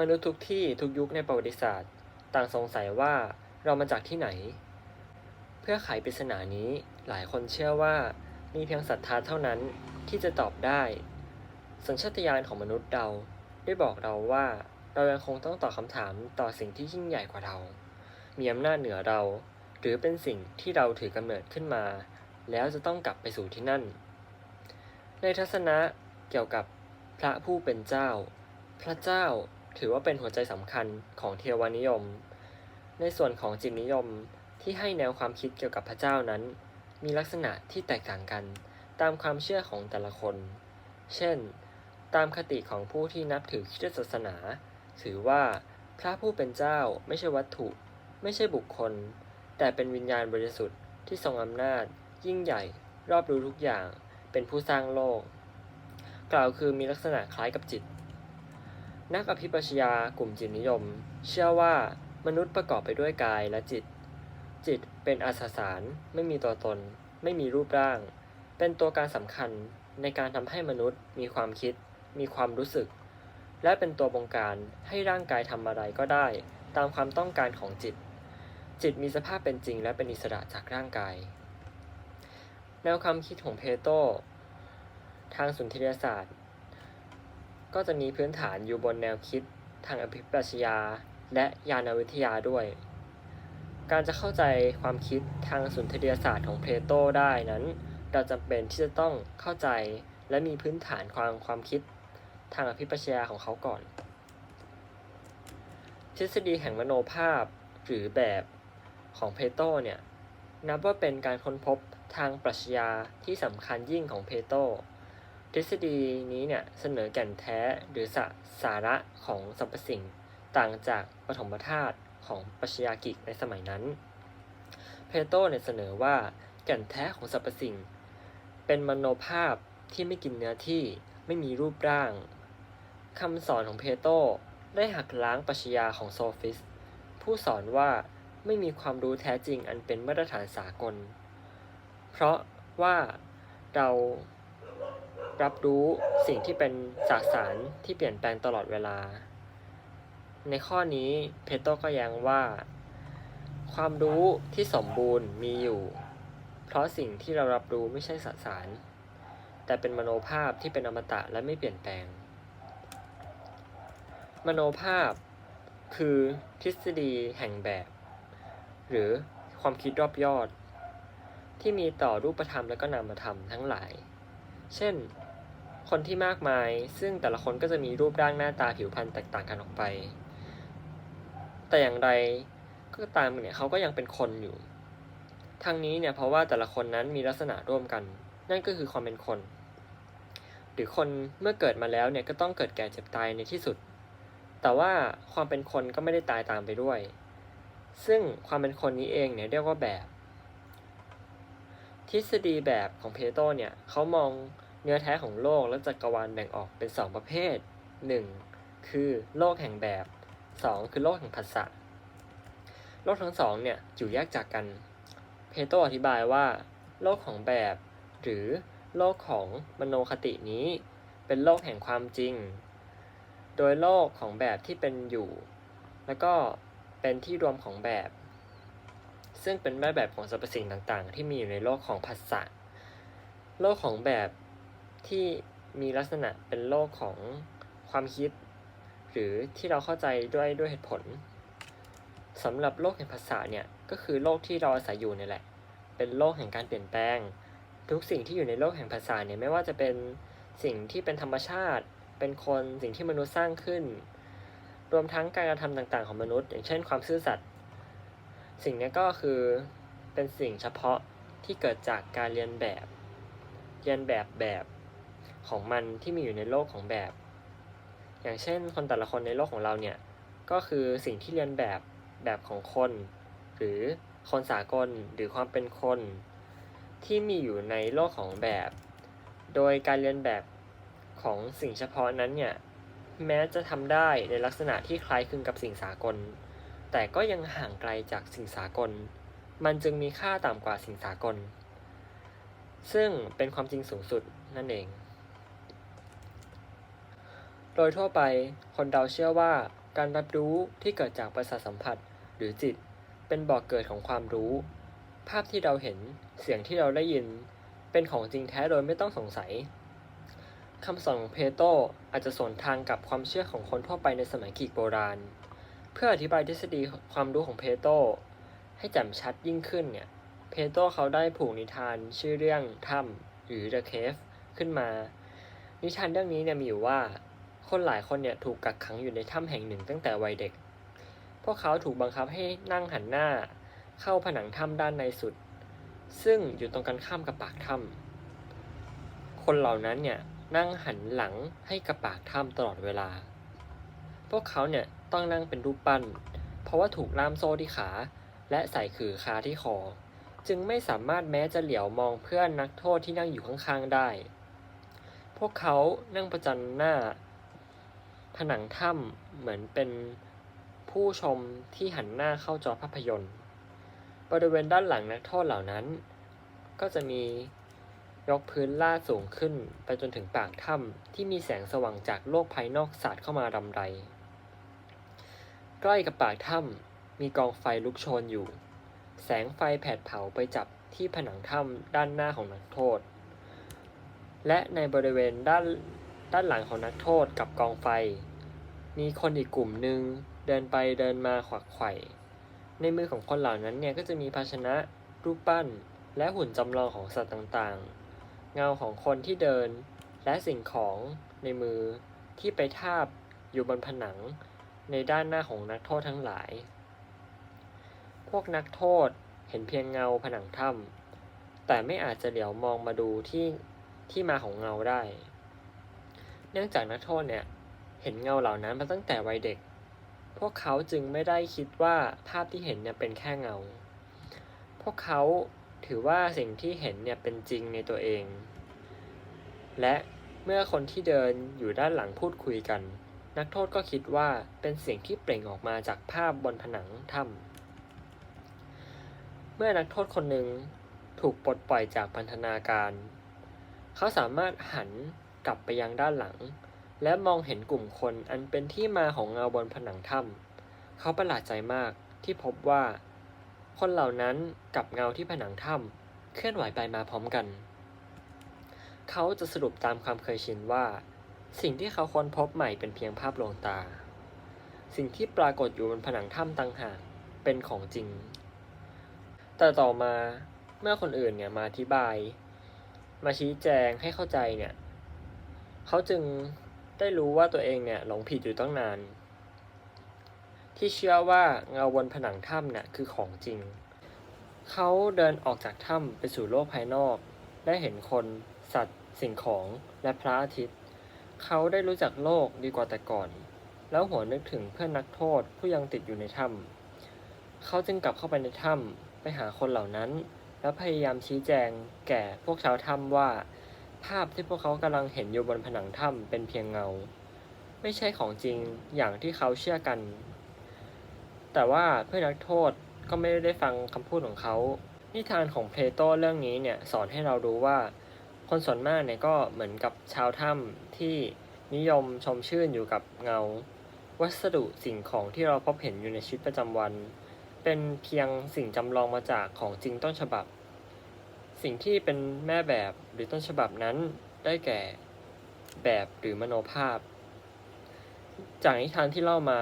มนุษย์ทุกที่ทุกยุคในประวัติศาสตร์ ต่างสงสัยว่าเรามาจากที่ไหน เพื่อไขปริศนานี้หลายคนเชื่อว่ามีเพียงศรัทธาเท่านั้นที่จะตอบได้ สัญชาตญาณของมนุษย์เราได้บอกเราว่าเรายังคงต้องตอบคำถามต่อสิ่งที่ยิ่งใหญ่กว่าเรา มีอำนาจเหนือเรา หรือเป็นสิ่งที่เราถือกำเนิดขึ้นมา แล้วจะต้องกลับไปสู่ที่นั่น ในทัศนะเกี่ยวกับพระผู้เป็นเจ้า พระเจ้า ถือว่าเป็นหัวใจสำคัญของเทวานิยม ในส่วนของจิตนิยมที่ให้แนวความคิดเกี่ยวกับพระเจ้านั้น มีลักษณะที่แตกต่างกันตามความเชื่อของแต่ละคน เช่น ตามคติของผู้ที่นับถือคริสตศาสนา ถือว่าพระผู้เป็นเจ้าไม่ใช่วัตถุ ไม่ใช่บุคคล แต่เป็นวิญญาณบริสุทธิ์ที่ทรงอำนาจ ยิ่งใหญ่ รอบรู้ทุกอย่าง เป็นผู้สร้างโลก กล่าวคือมีลักษณะคล้ายกับจิต นักอภิปรัชญากลุ่มจิตนิยม เชื่อว่ามนุษย์ประกอบไปด้วยกายและจิต จิตเป็นอาสาสารไม่มีตัวตน ไม่มีรูปร่าง เป็นตัวการสำคัญในการทำให้มนุษย์มีความคิด มีความรู้สึก และเป็นตัวบงการให้ร่างกายทำอะไรก็ได้ ตามความต้องการของจิต จิตมีสภาพเป็นจริงและเป็นอิสระจากร่างกาย แนวความคิดของเพโตทางสุนทรียศาสตร์ ก็จะมีพื้นฐานอยู่บนแนวคิดทางอภิปรัชญาและญาณวิทยาด้วย การจะเข้าใจความคิดทางสุนทรียศาสตร์ของเพโตรได้นั้น เราจำเป็นที่จะต้องเข้าใจและมีพื้นฐานความความคิดทางอภิปรัชญาของเขาก่อน ทฤษฎีแห่งมโนภาพหรือแบบของเพโตรเนี่ยนับว่าเป็นการค้นพบทางปรัชญาที่สำคัญยิ่งของเพโตร ทฤษฎีนี้เนี่ยเสนอแก่นแท้หรือสาสาระของสรรพสิ่งต่างจากปฐมธาตุของปรัชญากิกในสมัยนั้น เพโตเนี่ยเสนอว่าแก่นแท้ของสรรพสิ่ง เป็นมโนภาพที่ไม่กินเนื้อที่ไม่มีรูปร่างคำสอนของเพโตได้หักล้างปรัชญาของโซฟิส ผู้สอนว่าไม่มีความรู้แท้จริงอันเป็นมาตรฐานสากล เพราะว่าเรา รับรู้สิ่งที่เป็นสสารที่เปลี่ยนแปลงตลอดเวลา ในข้อนี้เพโตก็ย้งว่า ความรู้ที่สมบูรณ์มีอยู่ เพราะสิ่งที่เรารับรู้ไม่ใช่สสาร แต่เป็นมโนภาพที่เป็นอมตะและไม่เปลี่ยนแปลง มโนภาพคือทฤษฎีแห่งแบบ หรือความคิดรอบยอด ที่มีต่อรูปธรรมและก็นามธรรมทั้งหลาย เช่น คนที่มากมาย ซึ่งแต่ละคนก็จะมีรูปร่างหน้าตาผิวพรรณแตกต่างกันออกไป แต่อย่างไรก็ตามเนี่ยเขาก็ยังเป็นคนอยู่ ทั้งนี้เนี่ยเพราะว่าแต่ละคนนั้นมีลักษณะร่วมกัน นั่นก็คือความเป็นคน หรือคนเมื่อเกิดมาแล้วเนี่ยก็ต้องเกิดแก่เจ็บตายในที่สุด แต่ว่าความเป็นคนก็ไม่ได้ตายตามไปด้วย ซึ่งความเป็นคนนี้เองเนี่ยเรียกว่าแบบ ทฤษฎีแบบของเพโตเนี่ยเขามอง เนื้อแท้ของโลกและจักรวาลแบ่งออกเป็น 2 ประเภท 1. คือโลกแห่งแบบ 2. คือโลกแห่งภาษาโลกทั้งสองเนี่ยอยู่แยกจากกัน เพโตอธิบายว่า โลกของแบบ หรือโลกของมโนคตินี้ เป็นโลกแห่งความจริง โดยโลกของแบบที่เป็นอยู่ แล้วก็เป็นที่รวมของแบบ ซึ่งเป็นแม่แบบของสรรพสิ่งต่างๆ ที่มีอยู่ในโลกของภาษาโลกของแบบ ที่มีลักษณะเป็นโลกของความคิด หรือที่เราเข้าใจด้วยด้วยเหตุผลสำหรับโลกแห่งภาษาเนี่ยก็คือโลกที่เราอาศัยอยู่นี่แหละ เป็นโลกแห่งการเปลี่ยนแปลง ทุกสิ่งที่อยู่ในโลกแห่งภาษาเนี่ยไม่ว่าจะเป็นสิ่งที่เป็นธรรมชาติ เป็นคนสิ่งที่มนุษย์สร้างขึ้น รวมทั้งการกระทำต่างๆของมนุษย์ อย่างเช่นความซื่อสัตย์สิ่งนี้ก็คือเป็นสิ่งเฉพาะที่เกิดจากการเรียนแบบ เรียนแบบแบบ ของมันที่มีอยู่ในโลกของแบบ อย่างเช่น คนแต่ละคนในโลกของเราเนี่ย ก็คือสิ่งที่เรียนแบบแบบของคน หรือคนสากลหรือความเป็นคน ที่มีอยู่ในโลกของแบบ โดยการเรียนแบบของสิ่งเฉพาะนั้นเนี่ย แม้จะทำได้ในลักษณะที่คล้ายคลึงกับสิ่งสากล แต่ก็ยังห่างไกลจากสิ่งสากล มันจึงมีค่าต่ำกว่าสิ่งสากล ซึ่งเป็นความจริงสูงสุดนั่นเอง ดยทั่วไป คนเราเชื่อว่าการรับรู้ที่เกิดจากประสาทสัมผัสหรือจิต เป็นบ่อกเกิดของความรู้ ภาพที่เราเห็นเสียงที่เราได้ยิน เป็นของจริงแท้โดยไม่ต้องสงสัยคำสอนของเพโตอาจจะสวนทางกับความเชื่อของคนทั่วไปในสมัยกรีกโบราณ เพื่ออธิบายทฤษฎีความรู้ของเพโตให้แจ่มชัดยิ่งขึ้นเนี่ย เพโตเขาได้ผูกนิทานชื่อเรื่องถ้ำหรือ The Cave ขึ้นมา นิทานเรื่องนี้เนี่ยมีอยู่ว่า คนหลายคนเนี่ยถูกกักขังอยู่ในถ้ำแห่งหนึ่งตั้งแต่วัยเด็ก พวกเขาถูกบังคับให้นั่งหันหน้า เข้าผนังถ้ำด้านในสุด ซึ่งอยู่ตรงกันข้ามกับปากถ้ำคนเหล่านั้นเนี่ยนั่งหันหลังให้กับปากถ้ำตลอดเวลา พวกเขาเนี่ยต้องนั่งเป็นรูปปั้น เพราะว่าถูกล่ามโซ่ที่ขา และใส่ขือคาที่คอ จึงไม่สามารถแม้จะเหลียวมองเพื่อนนักโทษที่นั่งอยู่ข้างๆได้ พวกเขานั่งประจันหน้า ผนังถ้ำเหมือนเป็นผู้ชมที่หันหน้าเข้าจอภาพยนตร์ บริเวณด้านหลังนักโทษเหล่านั้น ก็จะมียกพื้นลาดสูงขึ้นไปจนถึงปากถ้ำที่มีแสงสว่างจากโลกภายนอกสาดเข้ามารำไร ใกล้กับปากถ้ำมีกองไฟลุกโชนอยู่ แสงไฟแผดเผาไปจับที่ผนังถ้ำด้านหน้าของนักโทษ และในบริเวณด้าน ด้านหลังของนักโทษกับกองไฟ มีคนอีกกลุ่มหนึ่งเดินไปเดินมาขวักไข่ในมือของคนเหล่านั้นเนี่ยก็จะมีภาชนะรูปปั้น และหุ่นจำลองของสัตว์ต่างๆ เงาของคนที่เดิน และสิ่งของในมือที่ไปทาบอยู่บนผนัง ในด้านหน้าของนักโทษทั้งหลาย พวกนักโทษเห็นเพียงเงาผนังถ้ำแต่ไม่อาจจะเหลียวมองมาดูที่ที่มาของเงาได้ เนื่องจากนักโทษเนี่ย เห็นเงาเหล่านั้นมาตั้งแต่วัยเด็ก พวกเขาจึงไม่ได้คิดว่าภาพที่เห็นเนี่ยเป็นแค่เงา พวกเขาถือว่าสิ่งที่เห็นเนี่ยเป็นจริงในตัวเอง และเมื่อคนที่เดินอยู่ด้านหลังพูดคุยกัน นักโทษก็คิดว่าเป็นเสียงที่เปล่งออกมาจากภาพบนผนังถ้ำเมื่อนักโทษคนหนึ่งถูกปลดปล่อยจากพันธนาการ เขาสามารถหัน กลับไปยังด้านหลัง และมองเห็นกลุ่มคนอันเป็นที่มาของเงาบนผนังถ้ำเขาประหลาดใจมากที่พบว่า คนเหล่านั้นกับเงาที่ผนังถ้ำเคลื่อนไหวไปมาพร้อมกัน เขาจะสรุปตามความเคยชินว่า สิ่งที่เขาค้นพบใหม่เป็นเพียงภาพลวงตา สิ่งที่ปรากฏอยู่บนผนังถ้ำต่างหากเป็นของจริง แต่ต่อมาเมื่อคนอื่นเนี่ยมาอธิบาย มาชี้แจงให้เข้าใจเนี่ย เขาจึงได้รู้ว่าตัวเองเนี่ยหลงผิดอยู่ตั้งนาน ที่เชื่อว่าเงาบนผนังถ้ำเนี่ยคือของจริง เขาเดินออกจากถ้ำไปสู่โลกภายนอก ได้เห็นคนสัตว์ สิ่งของและพระอาทิตย์ เขาได้รู้จักโลกดีกว่าแต่ก่อน แล้วหัวนึกถึงเพื่อนนักโทษผู้ยังติดอยู่ในถ้ำเขาจึงกลับเข้าไปในถ้ำไปหาคนเหล่านั้น แล้วพยายามชี้แจงแก่พวกชาวถ้ำว่า ภาพที่พวกเขากำลังเห็นอยู่บนผนังถ้ำเป็นเพียงเงา ไม่ใช่ของจริงอย่างที่เขาเชื่อกัน แต่ว่าเพื่อนนักโทษก็ไม่ได้ฟังคำพูดของเขา นิทานของเพลโตเรื่องนี้เนี่ยสอนให้เรารู้ว่า คนส่วนมากเนี่ยก็เหมือนกับชาวถ้ำที่นิยมชมชื่นอยู่กับเงา วัสดุสิ่งของที่เราพบเห็นอยู่ในชีวิตประจำวัน เป็นเพียงสิ่งจำลองมาจากของจริงต้นฉบับ สิ่งที่เป็นแม่แบบ รือต้นฉบับนั้นได้แก่แบบหรือมโนภาพ จากนิทานที่เล่ามา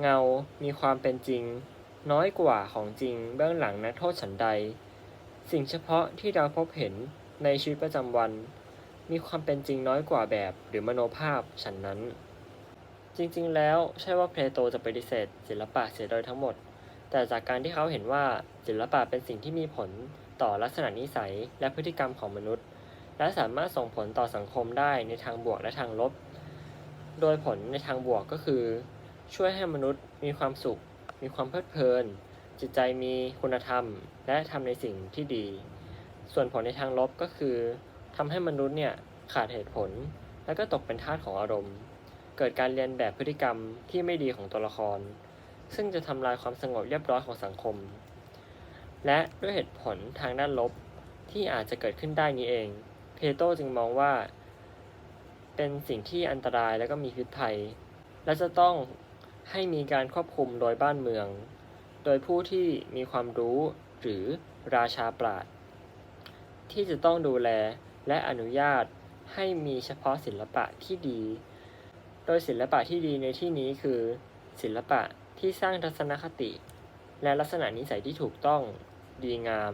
เงามีความเป็นจริง น้อยกว่าของจริงเบื้องหลังนักโทษฉันใด สิ่งเฉพาะที่เราพบเห็นในชีวิตประจำวัน มีความเป็นจริงน้อยกว่าแบบหรือมโนภาพฉันนั้น จริงๆ แล้วใช่ว่าเพลโตจะปฏิเสธศิลปะเสียโดยทั้งหมด แต่จากการที่เขาเห็นว่าศิลปะเป็นสิ่งที่มีผลต่อลักษณะนิสัยและพฤติกรรมของมนุษย์ และสามารถส่งผลต่อสังคมได้ในทางบวกและทางลบ โดยผลในทางบวกก็คือ ช่วยให้มนุษย์มีความสุข มีความเพลิดเพลิน จิตใจมีคุณธรรม และทำในสิ่งที่ดี ส่วนผลในทางลบก็คือทำให้มนุษย์เนี่ยขาดเหตุผล และก็ตกเป็นทาสของอารมณ์ เกิดการเรียนแบบพฤติกรรมที่ไม่ดีของตัวละคร ซึ่งจะทำลายความสงบเรียบร้อยของสังคม และด้วยเหตุผลทางด้านลบที่อาจจะเกิดขึ้นได้นี้เอง เพโตจึงมองว่า เป็นสิ่งที่อันตรายและก็มีพิษภัย และจะต้องให้มีการควบคุมโดยบ้านเมือง โดยผู้ที่มีความรู้หรือราชาปราชที่จะต้องดูแลและอนุญาตให้มีเฉพาะศิลปะที่ดี โดยศิลปะที่ดีในที่นี้คือ ศิลปะที่สร้างทัศนคติ และลักษณะนิสัยที่ถูกต้องดีงาม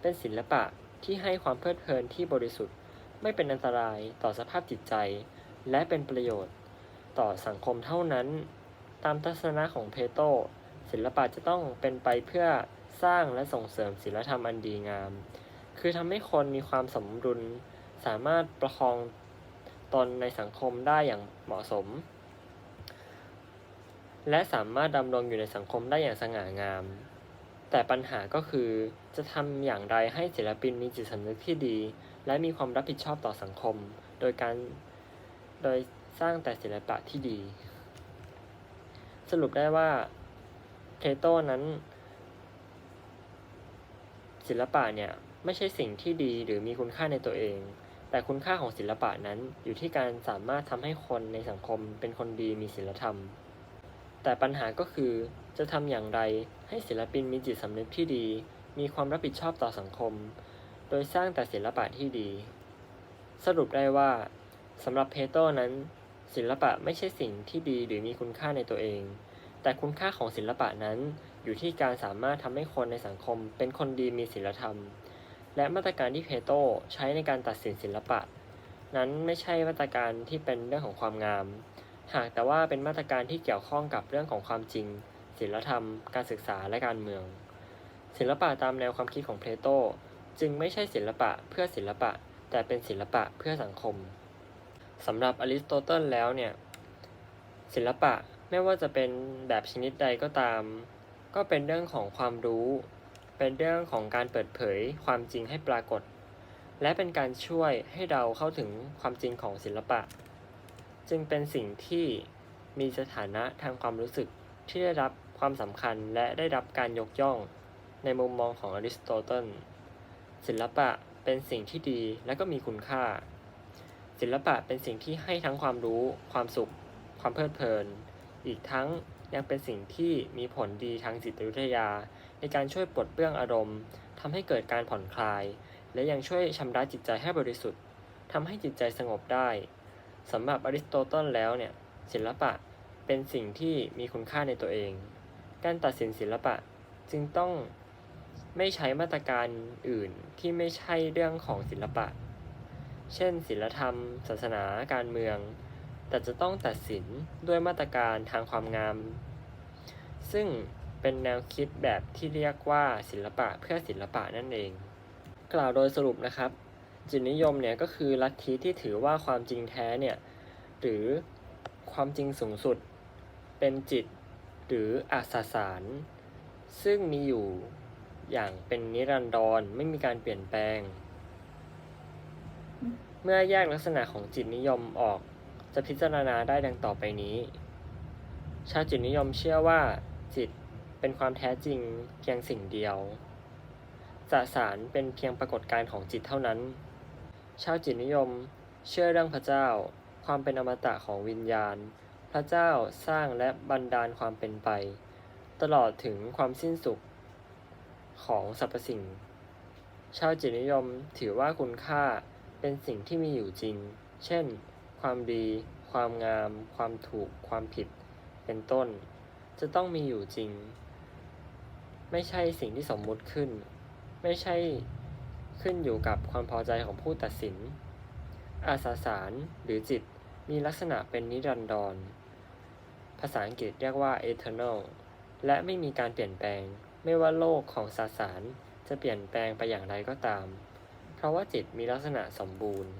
เป็นศิลปะ ที่ให้ความเพลิดเพลินที่บริสุทธิ์ ไม่เป็นอันตรายต่อสภาพจิตใจ และเป็นประโยชน์ ต่อสังคมเท่านั้น ตามทัศนะของเพโตศิลปะจะต้องเป็นไปเพื่อสร้างและส่งเสริมศีลธรรมอันดีงาม คือทำให้คนมีความสมดุล สามารถประคองตนในสังคมได้อย่างเหมาะสม และสามารถดำรงอยู่ในสังคมได้อย่างสง่างาม แต่ปัญหาก็คือจะทำอย่างไรให้ศิลปินมีจิตสำนึกที่ดี และมีความรับผิดชอบต่อสังคม โดยการโดยสร้างแต่ศิลปะที่ดี สรุปได้ว่าเพโตรนั้น ศิลปะเนี่ย ไม่ใช่สิ่งที่ดีหรือมีคุณค่าในตัวเอง แต่คุณค่าของศิลปะนั้นอยู่ที่การสามารถทำให้คนในสังคมเป็นคนดีมีศีลธรรม แต่ปัญหาก็คือจะทำอย่างไรให้ศิลปินมีจิตสำนึกที่ดี มีความรับผิดชอบต่อสังคม โดยสร้างแต่ศิลปะที่ดี สรุปได้ว่าสำหรับเพโตนั้น ศิลปะไม่ใช่สิ่งที่ดีหรือมีคุณค่าในตัวเอง แต่คุณค่าของศิลปะนั้นอยู่ที่การสามารถทำให้คนในสังคมเป็นคนดีมีศีลธรรม และมาตรการที่เพโตใช้ในการตัดสินศิลปะ นั้นไม่ใช่มาตรการที่เป็นเรื่องของความงาม หากแต่ว่าเป็นมาตรการที่เกี่ยวข้องกับเรื่องของความจริงศีลธรรม การศึกษาและการเมือง ศิลปะตามแนวความคิดของเพลโต จึงไม่ใช่ศิลปะเพื่อศิลปะ แต่เป็นศิลปะเพื่อสังคมสำหรับอริสโตเติลแล้วเนี่ยศิลปะไม่ว่าจะเป็นแบบชนิดใดก็ตาม ก็เป็นเรื่องของความรู้ เป็นเรื่องของการเปิดเผยความจริงให้ปรากฏ และเป็นการช่วยให้เราเข้าถึงความจริงของศิลปะ จึงเป็นสิ่งที่มีสถานะทางความรู้สึกที่ได้รับความสำคัญและได้รับการยกย่องในมุมมองของอริสโตเติลศิลปะเป็นสิ่งที่ดีและก็มีคุณค่า ศิลปะเป็นสิ่งที่ให้ทั้งความรู้ ความสุข ความเพลิดเพลิน อีกทั้งยังเป็นสิ่งที่มีผลดีทางจิตวิทยา ในการช่วยปลดเปลื้องอารมณ์ทำให้เกิดการผ่อนคลาย และยังช่วยชำระจิตใจให้บริสุทธิ์ทำให้จิตใจสงบได้ สำหรับอริสโตเติลแล้วเนี่ยศิลปะเป็นสิ่งที่มีคุณค่าในตัวเอง การตัดสินศิลปะจึงต้องไม่ใช้มาตรการอื่นที่ไม่ใช่เรื่องของศิลปะ เช่นศิลธรรม ศาสนา การเมือง แต่จะต้องตัดสินด้วยมาตรการทางความงาม ซึ่งเป็นแนวคิดแบบที่เรียกว่าศิลปะเพื่อศิลปะนั่นเอง กล่าวโดยสรุปนะครับ จิตนิยมเนี่ยก็คือลัทธิที่ถือว่าความจริงแท้เนี่ยหรือความจริงสูงสุด เป็นจิตหรืออาสสาร ซึ่งมีอยู่อย่างเป็นนิรันดรไม่มีการเปลี่ยนแปลง เมื่อแยกลักษณะของจิตนิยมออกจะพิจารณาได้ดังต่อไปนี้ ชาวจิตนิยมเชื่อว่าจิตเป็นความแท้จริงเพียงสิ่งเดียวสสารเป็นเพียงปรากฏการณ์ของจิตเท่านั้น ชาวจิตนิยม เชื่อเรื่องพระเจ้า ความเป็นอมตะของวิญญาณ พระเจ้าสร้างและบันดาลความเป็นไป ตลอดถึงความสิ้นสุดของสรรพสิ่ง ชาวจิตนิยมถือว่าคุณค่าเป็นสิ่งที่มีอยู่จริง เช่น ความดี ความงาม ความถูก ความผิด เป็นต้น จะต้องมีอยู่จริง ไม่ใช่สิ่งที่สมมุติขึ้น ไม่ใช่ ขึ้นอยู่กับความพอใจของผู้ตัดสิน อาสาสารหรือจิตมีลักษณะเป็นนิรันดร ภาษาอังกฤษเรียกว่า eternal และไม่มีการเปลี่ยนแปลง ไม่ว่าโลกของสสารจะเปลี่ยนแปลงไปอย่างไรก็ตาม เพราะว่าจิตมีลักษณะสมบูรณ์